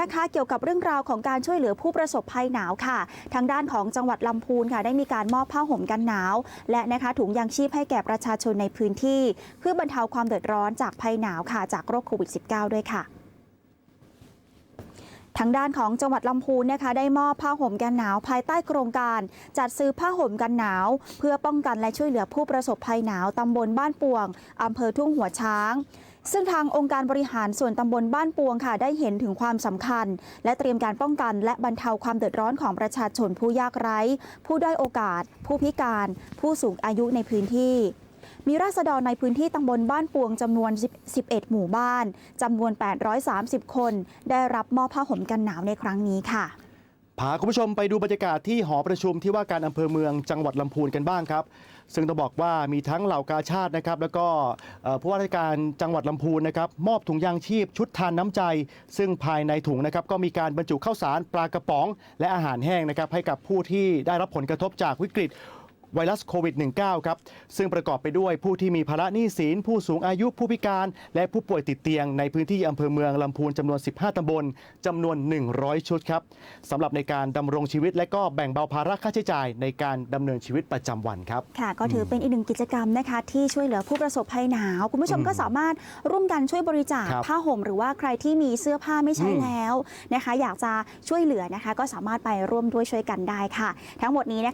นะคะ เกี่ยวกับเรื่องราวของการช่วยเหลือผู้ประสบภัยหนาวค่ะ ทางด้านของจังหวัดลำพูนค่ะ ได้มีการมอบผ้าห่มกันหนาว และนะคะถุงยางชีพให้แก่ประชาชนในพื้นที่ เพื่อบรรเทาความเดือดร้อนจากภัยหนาวค่ะ จากโรคโควิด -19 ด้วยค่ะทางด้านของจังหวัดลำพูนนะคะได้มอบผ้าห่มกันหนาวภายใต้โครงการ จัดซื้อผ้าห่มกันหนาว เพื่อป้องกันและช่วยเหลือผู้ประสบภัยหนาวตำบลบ้านปวงอำเภอทุ่งหัวช้าง ซึ่งทางองค์การบริหารส่วนตำบลบ้านปวงค่ะ ได้เห็นถึงความสำคัญ และเตรียมการป้องกันและบรรเทาความเดือดร้อนของประชาชนผู้ยากไร้ ผู้ด้อยโอกาส ผู้พิการ ผู้สูงอายุในพื้นที่มีราษฎรในพื้นที่ตำบลบ้านปวงจำนวน 11 หมู่บ้าน จำนวน 830 คน ได้รับมอบผ้าห่มกันหนาวในครั้งนี้ค่ะ พาคุณผู้ชมไปดูบรรยากาศที่หอประชุมที่ว่าการอำเภอเมืองจังหวัดลำพูนกันบ้างครับ ซึ่งต้องบอกว่ามีทั้งเหล่ากาชาตินะครับ แล้วก็ผู้ว่าราชการจังหวัดลำพูนนะครับมอบถุงยางชีพชุดทานน้ำใจ ซึ่งภายในถุงนะครับก็มีการบรรจุข้าวสารปลากระป๋อง และอาหารแห้งนะครับให้กับผู้ที่ได้รับผลกระทบจากวิกฤต ไวรัสโควิด -19 ครับ ซึ่งประกอบไปด้วยผู้ที่มีภาระหนี้สิน ผู้สูงอายุผู้พิการ และผู้ป่วยติดเตียงในพื้นที่อำเภอเมืองลำพูนจำนวน 15 ตำบลจำนวน 100 ชุดครับสำหรับในการดำรงชีวิตและก็แบ่งเบาภาระค่าใช้จ่ายในการดำเนินชีวิตประจำวันครับค่ะ ก็ถือเป็นอีกหนึ่งกิจกรรมนะคะที่ช่วยเหลือผู้ประสบภัยหนาว คุณผู้ชมอืมก็สามารถร่วมกันช่วยบริจาคครับผ้าห่ม หรือว่าใครที่มีเสื้อผ้าไม่ใช้อืมแล้วนะคะ อยากจะช่วยเหลือนะคะ ก็สามารถไปร่วมด้วยช่วยกันได้ค่ะ ทั้งหมดนี้นะคะ